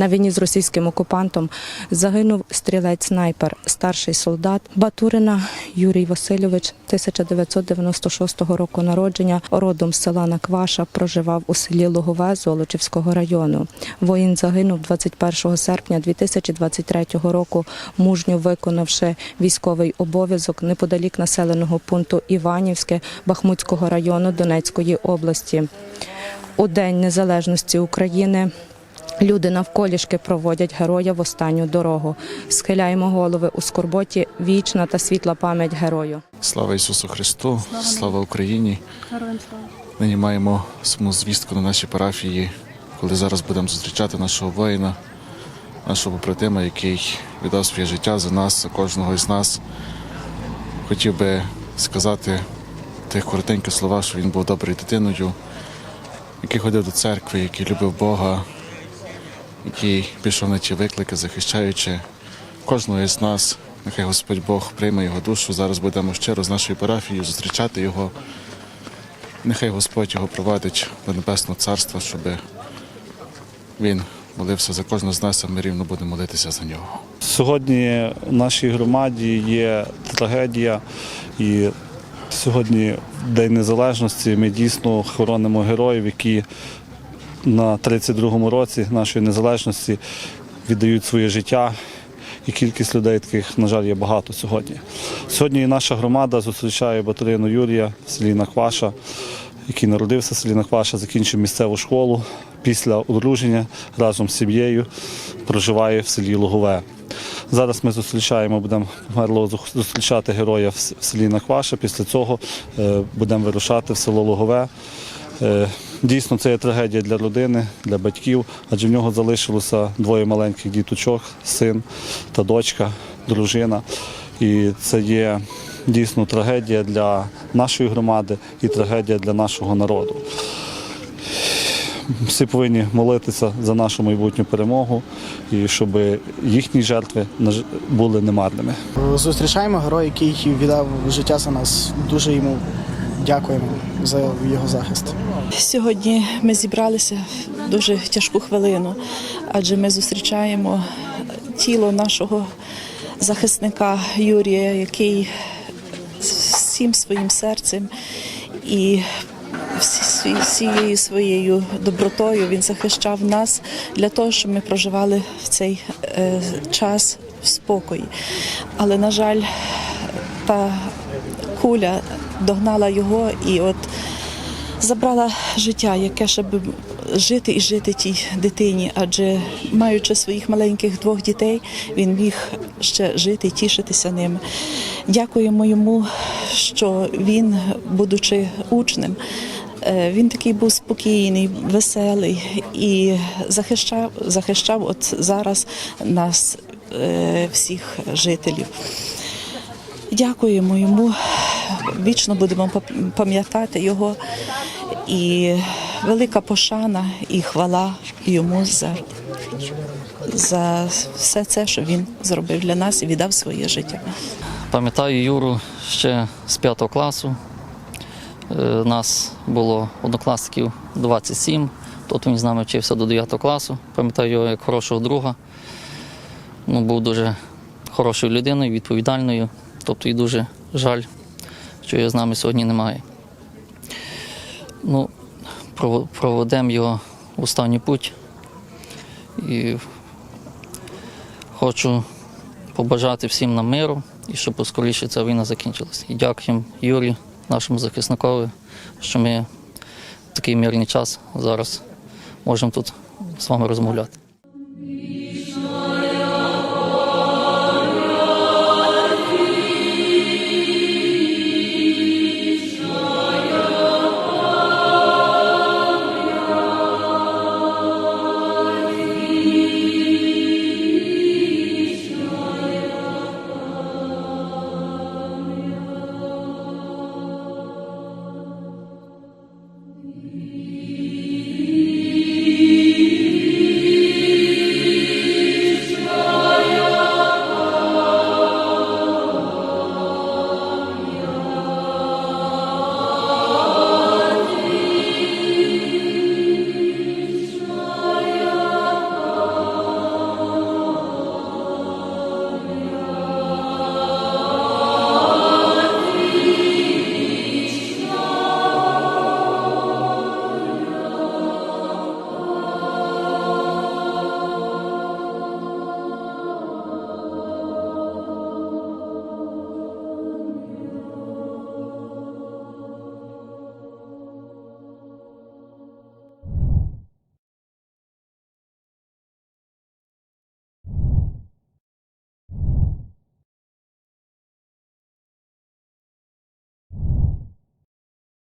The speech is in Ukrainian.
На війні з російським окупантом загинув стрілець-снайпер, старший солдат Батурина Юрій Васильович, 1996 року народження, родом з села Накваша, проживав у селі Логове Золочівського району. Воїн загинув 21 серпня 2023 року, мужньо виконавши військовий обов'язок неподалік населеного пункту Іванівське Бахмутського району Донецької області. У День Незалежності України люди навколішки проводять героя в останню дорогу. Схиляємо голови у скорботі. Вічна та світла пам'ять герою. Слава Ісусу Христу, слава Україні. Слава Нині маємо саму звістку на нашій парафії, коли зараз будемо зустрічати нашого воїна, нашого побратима, який віддав своє життя за нас, за кожного із нас. Хотів би сказати тих коротеньких слова, що він був доброю дитиною, який ходив до церкви, який любив Бога, який пішов на ті виклики, захищаючи кожного із нас. Нехай Господь Бог прийме його душу. Зараз будемо щиро з нашою парафією зустрічати його. Нехай Господь його провадить до Небесного Царства, щоб він молився за кожного з нас, а ми рівно будемо молитися за нього. Сьогодні в нашій громаді є трагедія, і сьогодні День Незалежності. Ми дійсно хоронимо героїв, які на 32-му році нашої незалежності віддають своє життя. І кількість людей таких, на жаль, є багато сьогодні. Сьогодні і наша громада зустрічає Батарину Юрія в селі Накваша, який народився в селі Накваша, закінчив місцеву школу. Після одруження разом з сім'єю проживає в селі Логове. Зараз ми зустрічаємо, будемо померлого зу- зустрічати героя в селі Накваша. Після цього е, будемо вирушати в село Логове. Дійсно, це є трагедія для родини, для батьків, адже в нього залишилося двоє маленьких діточок, син та дочка, дружина. І це є дійсно трагедія для нашої громади і трагедія для нашого народу. Всі повинні молитися за нашу майбутню перемогу і щоб їхні жертви були немарними. Зустрічаємо героя, який віддав життя за нас. Дуже йому дякуємо за його захист. Сьогодні ми зібралися в дуже тяжку хвилину, адже ми зустрічаємо тіло нашого захисника Юрія, який всім своїм серцем і всією своєю добротою він захищав нас для того, щоб ми проживали в цей е, час в спокої. Але, на жаль, та куля догнала його і от забрала життя, яке ще би жити і жити тій дитині, адже маючи своїх маленьких двох дітей, він міг ще жити і тішитися ними. Дякуємо йому, що він, будучи учнем, е, він такий був спокійний, веселий і захищав, захищав от зараз нас, е, всіх жителів. Дякуємо йому. Вічно будемо пам- пам'ятати його. І велика пошана і хвала йому за, за все це, що він зробив для нас і віддав своє життя. Пам'ятаю Юру ще з 5 класу. Е, Нас було однокласників 27. Тут він з нами вчився до 9 класу. Пам'ятаю його як хорошого друга. Ну, був дуже хорошою людиною, відповідальною. Тобто і дуже жаль, що його з нами сьогодні немає. Ну, проведемо його в останній путь. І хочу побажати всім нам миру і щоб поскоріше ця війна закінчилася. І дякуємо Юрі, нашому захисникові, що ми в такий мирний час зараз можемо тут з вами розмовляти.